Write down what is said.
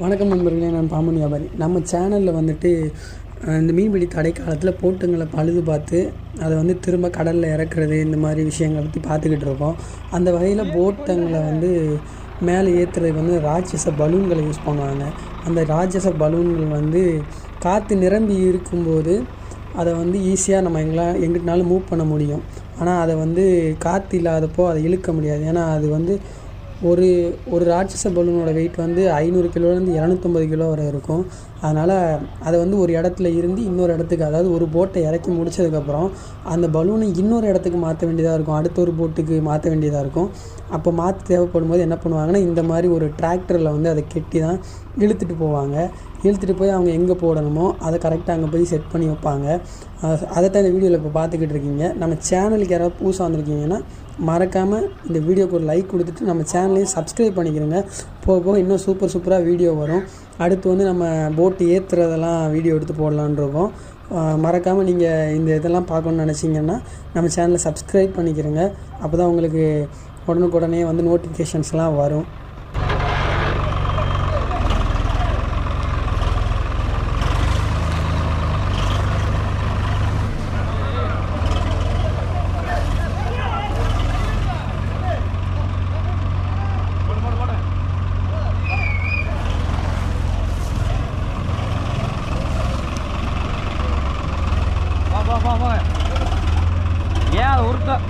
வணக்கம் நண்பர்களே நான் பாமன் வியாபாரி. நம்ம சேனலில் வந்துட்டு இந்த மீன்பிடி தடை காலத்தில் போட்டுங்களை பழுது பார்த்து அதை வந்து திரும்ப கடலில் இறக்குறது இந்த மாதிரி விஷயங்களை பற்றி பார்த்துக்கிட்டு இருக்கோம். அந்த வகையில் போட்டுங்களை வந்து மேலே ஏற்றுறதுக்கு வந்து ராட்சச பலூன்களை யூஸ் பண்ணுவாங்க. அந்த ராட்சச பலூன்கள் வந்து காற்று நிரம்பி இருக்கும்போது அதை வந்து ஈஸியாக நம்ம எங்களால் எங்கிட்டனாலும் மூவ் பண்ண முடியும். ஆனால் அதை வந்து காற்று இல்லாதப்போ அதை இழுக்க முடியாது. ஏன்னா அது வந்து ஒரு ஒரு ராட்சச பலூனோட வெயிட் வந்து ஐநூறு கிலோலேருந்து இரநூத்தம்பது கிலோ வரை இருக்கும். அதனால் அதை வந்து ஒரு இடத்துல இருந்து இன்னொரு இடத்துக்கு அதாவது ஒரு போட்டை இறக்கி முடிச்சதுக்கப்புறம் அந்த பலூனை இன்னொரு இடத்துக்கு மாற்ற வேண்டியதாக இருக்கும். அடுத்த ஒரு போட்டுக்கு மாற்ற வேண்டியதாக இருக்கும். அப்போ மாற்ற தேவைப்படும் போது என்ன பண்ணுவாங்கன்னா இந்த மாதிரி ஒரு டிராக்டரில் வந்து அதை கெட்டி தான் இழுத்துட்டு போவாங்க. இழுத்துட்டு போய் அவங்க எங்கே போடணுமோ அதை கரெக்டாக அங்கே போய் செட் பண்ணி வைப்பாங்க. அதைத்தான் இந்த வீடியோவில் இப்போ பார்த்துக்கிட்டு இருக்கீங்க. நம்ம சேனலுக்கு யாராவது புதுசாக வந்திருக்கீங்கன்னா மறக்காமல் இந்த வீடியோக்கு ஒரு லைக் கொடுத்துட்டு நம்ம சேனலையும் சப்ஸ்கிரைப் பண்ணிக்கிறோங்க போக போக இன்னும் சூப்பர் சூப்பராக வீடியோ வரும். அடுத்து வந்து நம்ம போட்டு ஏற்றுறதெல்லாம் வீடியோ எடுத்து போடலான்னு இருக்கோம். மறக்காமல் நீங்கள் இந்த இதெல்லாம் பார்க்கணுன்னு நினச்சிங்கன்னா நம்ம சேனலை சப்ஸ்கிரைப் பண்ணிக்கிறோங்க அப்போ தான் உங்களுக்கு உடனுக்குடனே வந்து நோட்டிஃபிகேஷன்ஸ்லாம் வரும். bak bak bak. Gel orada.